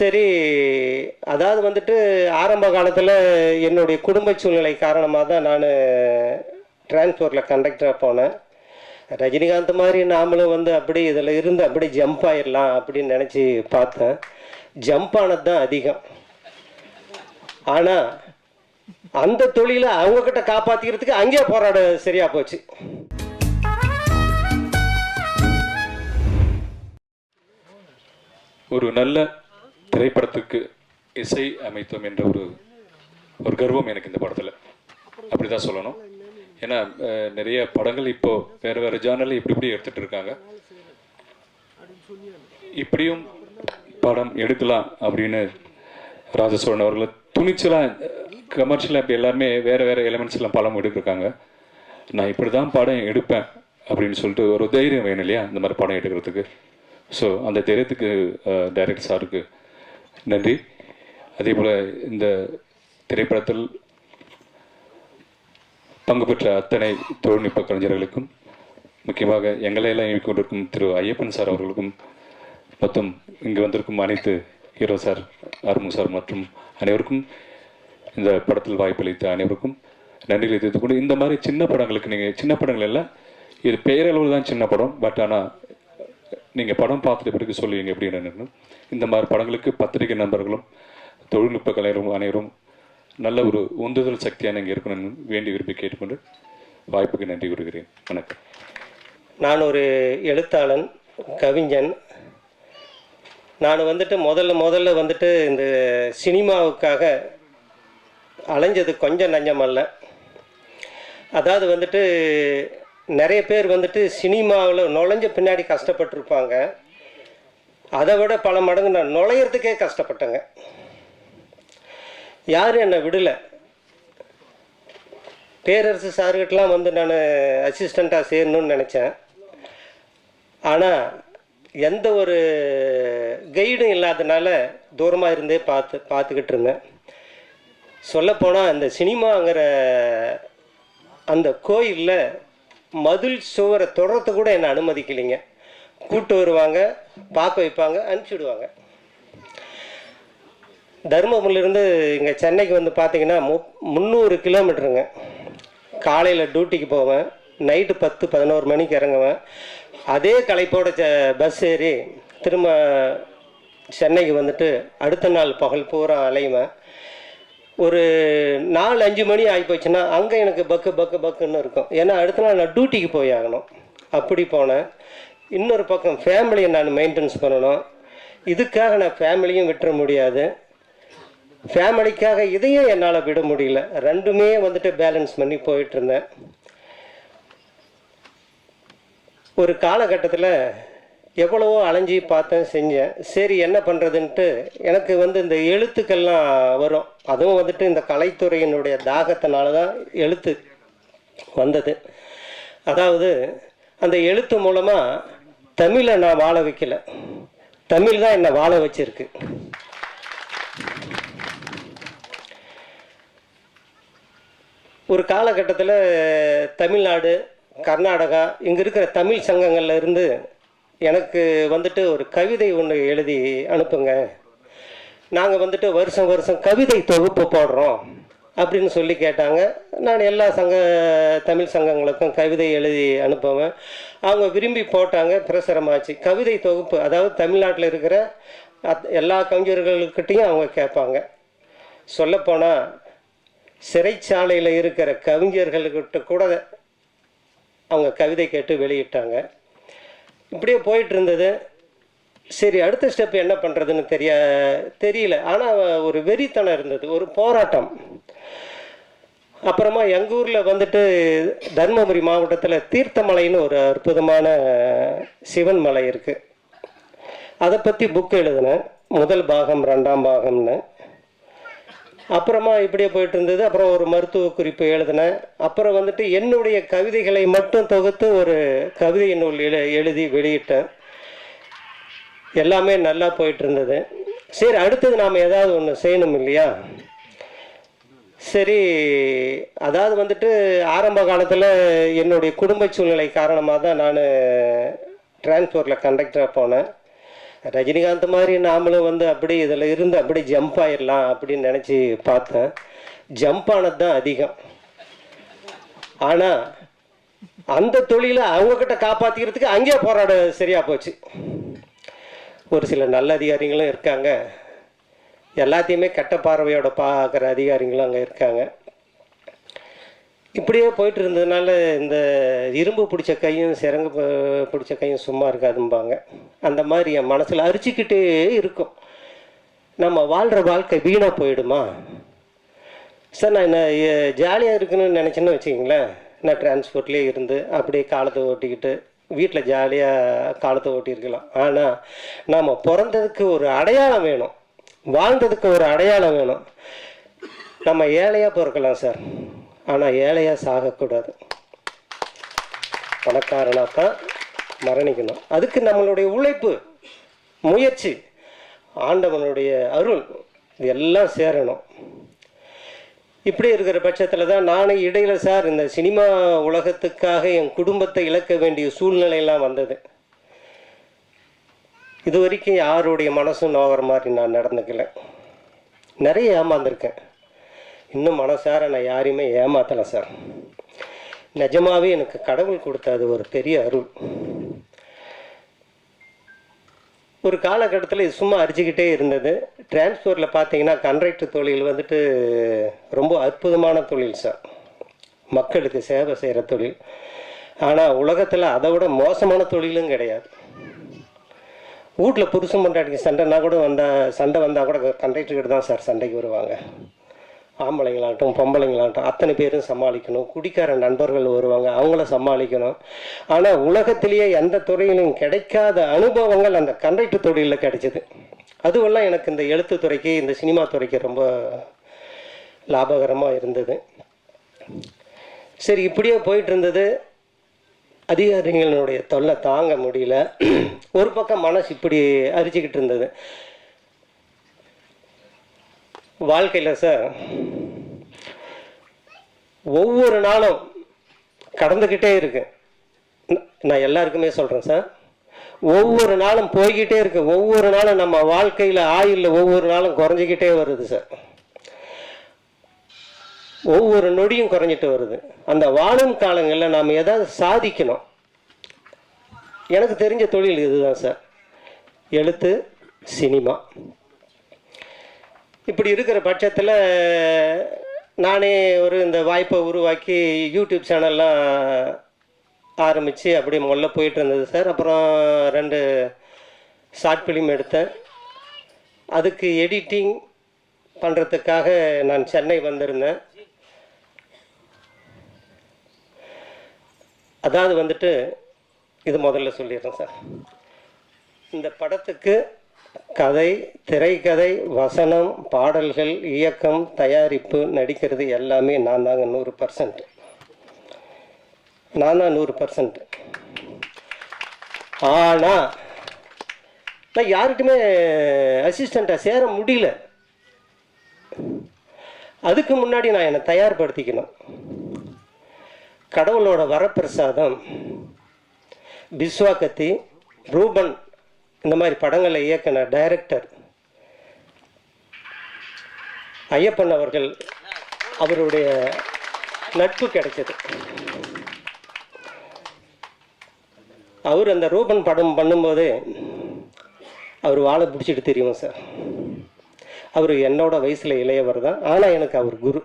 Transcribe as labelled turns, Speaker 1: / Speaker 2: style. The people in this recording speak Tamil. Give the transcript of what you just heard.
Speaker 1: சரி அதாவது வந்துட்டு ஆரம்ப காலத்தில் என்னுடைய குடும்ப சூழ்நிலை காரணமாக தான் நான் டிரான்ஸ்போர்ட்டில் கண்டக்டராக போனேன். ரஜினிகாந்த் மாதிரி நாமளும் வந்து அப்படி இதில் இருந்து அப்படி ஜம்ப் ஆயிடலாம் அப்படின்னு நினச்சி பார்த்தேன். ஜம்ப் ஆனது தான் அதிகம். ஆனால் அந்த தொழிலை அவங்கக்கிட்ட காப்பாற்றிக்கிறதுக்கு அங்கேயே போராட சரியாக போச்சு.
Speaker 2: ஒரு நல்ல திரைப்படத்துக்கு இசை அமைத்தோம் என்ற ஒரு ஒரு கர்வம் எனக்கு இந்த படத்தில். அப்படி தான் சொல்லணும். ஏன்னா நிறைய படங்கள் இப்போ வேற வேற ஜானலில் இப்படி இப்படி எடுத்துட்டு இருக்காங்க. இப்படியும் படம் எடுக்கலாம் அப்படின்னு ராஜசோழன் அவர்கள் துணிச்சலாக கமர்ஷியலாக இப்போ எல்லாருமே வேற வேற எலிமெண்ட்ஸ் எல்லாம் படம் எடுத்திருக்காங்க. நான் இப்படி தான் படம் எடுப்பேன் அப்படின்னு சொல்லிட்டு ஒரு தைரியம் வேணும் இல்லையா? இந்த மாதிரி படம் எடுக்கிறதுக்கு. ஸோ அந்த தைரியத்துக்கு டைரக்டர் சாருக்கு நன்றி. அதே போல் இந்த திரைப்படத்தில் பங்கு பெற்ற அத்தனை தொழில்நுட்ப கலைஞர்களுக்கும் முக்கியமாக எங்களை எல்லாம் இயக்கிக் கொண்டிருக்கும் திரு ஐயப்பன் சார் அவர்களுக்கும் மற்றும் இங்கு வந்திருக்கும் அனைத்து ஹீரோ சார் அருமு சார் மற்றும் அனைவருக்கும் இந்த படத்தில் வாய்ப்பளித்த அனைவருக்கும் நன்றிகளை தெரிவித்துக் கொண்டு இந்த மாதிரி சின்ன படங்களுக்கு நீங்கள் சின்ன படங்கள் எல்லாம் இது பெயரளவில் தான் சின்ன படம் பட் ஆனால் நீங்கள் படம் பார்த்துட்டு பிறகு சொல்லுவீங்க? எப்படின்னு இந்த மாதிரி படங்களுக்கு பத்திரிகை நண்பர்களும் தொழில்நுட்ப கலைஞரும் அனைவரும் நல்ல ஒரு உந்துதல் சக்தியாக இங்கே இருக்கணும்னு வேண்டி விரும்பி கேட்டுக்கொண்டு வாய்ப்புக்கு நன்றி கூறுகிறேன். வணக்கம்.
Speaker 1: நான் ஒரு எழுத்தாளன் கவிஞன். நான் வந்துட்டு முதல்ல முதல்ல வந்துட்டு இந்த சினிமாவுக்காக அலைஞ்சது கொஞ்சம் நஞ்சமல்ல அதாவது வந்துட்டு நிறைய பேர் வந்துட்டு சினிமாவில் நுழைஞ்ச பின்னாடி கஷ்டப்பட்டிருப்பாங்க. அதை விட பல மடங்கு நான் நுழையிறதுக்கே கஷ்டப்பட்டேங்க. யாரும் என்னை விடலை. பேரரசு சார்கிட்டலாம் வந்து நான் அசிஸ்டண்ட்டாக சேரணும்னு நினச்சேன். ஆனால் எந்த ஒரு கைடும் இல்லாதனால தூரமாக இருந்தே பார்த்து பார்த்துக்கிட்டு இருந்தேன். சொல்லப்போனால் அந்த சினிமாங்கிற அந்த கோயிலில் மதில் சுவரை தொடரத்து கூட என்னை அனுமதிக்கலைங்க. கூட்டு வருவாங்க பார்க்க வைப்பாங்க அனுப்பிச்சி தருமபுரியிலேருந்து இங்கே சென்னைக்கு வந்து பார்த்தீங்கன்னா மு முந்நூறு கிலோமீட்டருங்க. காலையில் டியூட்டிக்கு போவேன் நைட்டு பத்து பதினோரு மணிக்கு இறங்குவேன். அதே கலைப்போட ச பஸ் ஏறி திரும்ப சென்னைக்கு வந்துட்டு அடுத்த நாள் பகல் பூரா அலையுவேன். ஒரு நாலு அஞ்சு மணி ஆகி போச்சுன்னா அங்கே எனக்கு பக்கு பக்கு பக்குன்னு இருக்கும். ஏன்னா அடுத்த நாள் நான் டியூட்டிக்கு போய் ஆகணும். அப்படி போனேன். இன்னொரு பக்கம் ஃபேமிலியை நான் மெயின்டெனன்ஸ் பண்ணணும். இதுக்காக நான் ஃபேமிலியும் விட்டுற முடியாது. ஃபேமிலிக்காக இதையும் என்னால் விட முடியல. ரெண்டுமே வந்துட்டு பேலன்ஸ் பண்ணி போயிட்டுருந்தேன் ஒரு காலகட்டத்தில் எவ்வளவோ அலைஞ்சி பார்த்தேன் செஞ்சேன். சரி என்ன பண்ணுறதுன்ட்டு எனக்கு வந்து இந்த எழுத்துக்கள்லாம் வரும். அதுவும் வந்துட்டு இந்த கலைத்துறையினுடைய தாகத்தினால தான் எழுத்து வந்தது. அதாவது அந்த எழுத்து மூலமாக தமிழை நான் வாழ வைக்கல. தமிழ் தான் என்னை வாழ வச்சிருக்கு. ஒரு காலகட்டத்தில் தமிழ்நாடு கர்நாடகா இங்கே இருக்கிற தமிழ் சங்கங்கள்ல இருந்து எனக்கு வந்துட்டு ஒரு கவிதை ஒன்று எழுதி அனுப்புங்க. நாங்கள் வந்துட்டு வருஷம் வருஷம் கவிதை தொகுப்பு போடுறோம் அப்படின்னு சொல்லி கேட்டாங்க. நான் எல்லா சங்க தமிழ் சங்கங்களுக்கும் கவிதை எழுதி அனுப்புவேன். அவங்க விரும்பி போட்டாங்க பிரசுரமாச்சு. கவிதை தொகுப்பு அதாவது தமிழ்நாட்டில் இருக்கிற அத் எல்லா கவிஞர்கள்கிட்டையும் அவங்க கேட்பாங்க. சொல்லப்போனால் சிறைச்சாலையில் இருக்கிற கவிஞர்கள்கிட்ட கூட அவங்க கவிதை கேட்டு வெளியிட்டாங்க. இப்படியே போயிட்டு இருந்தது சரி அடுத்த ஸ்டெப் என்ன பண்ணுறதுன்னு தெரிய தெரியல. ஆனால் ஒரு வெறித்தனம் இருந்தது. ஒரு போராட்டம். அப்புறமா எங்கள் ஊரில் வந்துட்டு தர்மபுரி மாவட்டத்தில் தீர்த்தமலைன்னு ஒரு அற்புதமான சிவன் மலை இருக்குது அதை பற்றி புக் எழுதினேன். முதல் பாகம் ரெண்டாம் பாகம்னு. அப்புறமா இப்படியே போயிட்டு இருந்தது அப்புறம் ஒரு மருத்துவ குறிப்பு எழுதினேன். அப்புறம் வந்துட்டு என்னுடைய கவிதைகளை மட்டும் தொகுத்து ஒரு கவிதை நூல் எழு எழுதி வெளியிட்டேன். எல்லாமே நல்லா போயிட்டு இருந்தது சரி அடுத்தது நாம் ஏதாவது ஒன்று செய்யணும் இல்லையா? சரி அதாவது வந்துட்டு ஆரம்ப காலத்தில் என்னுடைய குடும்ப சூழ்நிலை காரணமாக தான் நான் டிரான்ஸ்போர்ட்டில் கண்டக்டராக போனேன். ரஜினிகாந்த் மாதிரி நாமளும் வந்து அப்படி இதில் இருந்து அப்படி ஜம்ப் ஆயிடலாம் அப்படின்னு நினச்சி பார்த்தேன். ஜம்ப் ஆனது தான் அதிகம். ஆனால் அந்த தொழிலை அவங்கக்கிட்ட காப்பாற்றிக்கிறதுக்கு அங்கேயே போராட சரியாக போச்சு. ஒரு சில நல்ல அதிகாரிகளும் இருக்காங்க. எல்லாத்தையுமே கெட்ட பார்வையோட பார்க்குற அதிகாரிகளும் அங்கே இருக்காங்க. இப்படியே போயிட்டு இருந்ததுனால இந்த இரும்பு பிடிச்ச கையும் சிறங்கு பிடிச்ச கையும் சும்மா இருக்காதும்பாங்க. அந்த மாதிரி என் மனசில் அரிச்சிக்கிட்டே இருக்கும். நம்ம வாழ்கிற வாழ்க்கை வீணாக போயிடுமா? சார் நான் என்ன ஜாலியாக இருக்கணும்னு நினச்சேன்னு வச்சுக்கிங்களேன். நான் டிரான்ஸ்போர்ட்லேயே இருந்து அப்படியே காலத்தை ஓட்டிக்கிட்டு வீட்டில் ஜாலியாக காலத்தை ஓட்டியிருக்கலாம். ஆனால் நாம் பிறந்ததுக்கு ஒரு அடையாளம் வேணும். வாழ்ந்ததுக்கு ஒரு அடையாளம் வேணும். நம்ம ஏழையாக பிறக்கலாம் சார். ஆனால் ஏழையாக சாகக்கூடாது. பணக்காரனாக தான் மரணிக்கணும். அதுக்கு நம்மளுடைய உழைப்பு முயற்சி ஆண்டவனுடைய அருள் இது எல்லாம் சேரணும். இப்படி இருக்கிற பட்சத்தில் தான் நானும் இடையில சார் இந்த சினிமா உலகத்துக்காக என் குடும்பத்தை இழக்க வேண்டிய சூழ்நிலையெல்லாம் வந்தது. இது வரைக்கும் யாருடைய மனசும் நோகிற மாதிரி நான் நடந்துக்கல. நிறைய ஏமாந்துருக்கேன். இன்னும் மனசார நான் யாரையுமே ஏமாத்தலை சார். நிஜமாவே எனக்கு கடவுள் கொடுத்தது ஒரு பெரிய அருள். ஒரு காலகட்டத்தில் இது சும்மா அரிச்சுக்கிட்டே இருந்தது. டிரான்ஸ்போர்ட்டில் பார்த்தீங்கன்னா கண்ட்ராக்டர் தொழில் வந்துட்டு ரொம்ப அற்புதமான தொழில் சார். மக்களுக்கு சேவை செய்கிற தொழில். ஆனால் உலகத்தில் அதை விட மோசமான தொழிலும் கிடையாது. வீட்டில் புருஷன் பொண்டாட்டிக்கு சண்டைனா கூட வந்தால் சண்டை வந்தால் கூட கண்டக்டர்கிட்ட தான் சார் சண்டைக்கு வருவாங்க. ஆம்பளைங்களாகட்டும் பொம்பளைங்களாகட்டும் அத்தனை பேரும் சமாளிக்கணும். குடிக்கார நண்பர்கள் வருவாங்க அவங்கள சமாளிக்கணும். ஆனால் உலகத்திலேயே எந்த துறையிலும் கிடைக்காத அனுபவங்கள் அந்த கண்டக்டர் தொழிலில் கிடைச்சிது. அதுவெல்லாம் எனக்கு இந்த எழுத்து துறைக்கு இந்த சினிமா துறைக்கு ரொம்ப லாபகரமாக இருந்தது. சரி இப்படியே போயிட்டு இருந்தது அதிகாரிகளுடைய தொல்லை தாங்க முடியல. ஒரு பக்கம் மனசு இப்படி அரிச்சிக்கிட்டு இருந்தது வாழ்க்கையில் சார் ஒவ்வொரு நாளும் கடந்துக்கிட்டே இருக்கு. நான் எல்லாருக்குமே சொல்கிறேன் சார். ஒவ்வொரு நாளும் போய்கிட்டே இருக்கு. ஒவ்வொரு நாளும் நம்ம வாழ்க்கையில் ஆயுளில் ஒவ்வொரு நாளும் குறைஞ்சிக்கிட்டே வருது சார். ஒவ்வொரு நொடியும் குறைஞ்சிட்டு வருது. அந்த வாழும் காலங்களில் நாம் ஏதாவது சாதிக்கணும். எனக்கு தெரிஞ்ச தொழில் இதுதான் சார். எழுத்து சினிமா. இப்படி இருக்கிற பட்சத்தில் நானே ஒரு இந்த வாய்ப்பை உருவாக்கி யூடியூப் சேனல்லாம் ஆரம்பித்து அப்படியே முதல்ல போயிட்டு இருந்தது சார். அப்புறம் ரெண்டு ஷார்ட் ஃபிலிம் எடுத்தேன். அதுக்கு எடிட்டிங் பண்ணுறதுக்காக நான் சென்னை வந்திருந்தேன். அதாவது வந்துட்டு இது முதல்ல சொல்லிடுறேன் சார். இந்த படத்துக்கு கதை திரைக்கதை வசனம் பாடல்கள் இயக்கம் தயாரிப்பு நடிக்கிறது எல்லாமே நான் தாங்க நூறு பர்சன்ட் நான் தான் நூறு பர்சன்ட் ஆனால் நான் யாருக்குமே அசிஸ்டண்ட்டாக சேர முடியல. அதுக்கு முன்னாடி நான் என்னை தயார்படுத்திக்கணும். கடவுளோட வரப்பிரசாதம் பிஸ்வாகத்தி ரூபன் இந்த மாதிரி படங்களை இயக்கின டைரக்டர் ஐயப்பன் அவர்கள் அவருடைய நட்பு கிடைச்சது. அவர் அந்த ரூபன் படம் பண்ணும்போது அவர் வாழை பிடிச்சிட்டு தெரியும் சார் அவர் என்னோட வயசில் இளையவர் தான். ஆனால் எனக்கு அவர் குரு.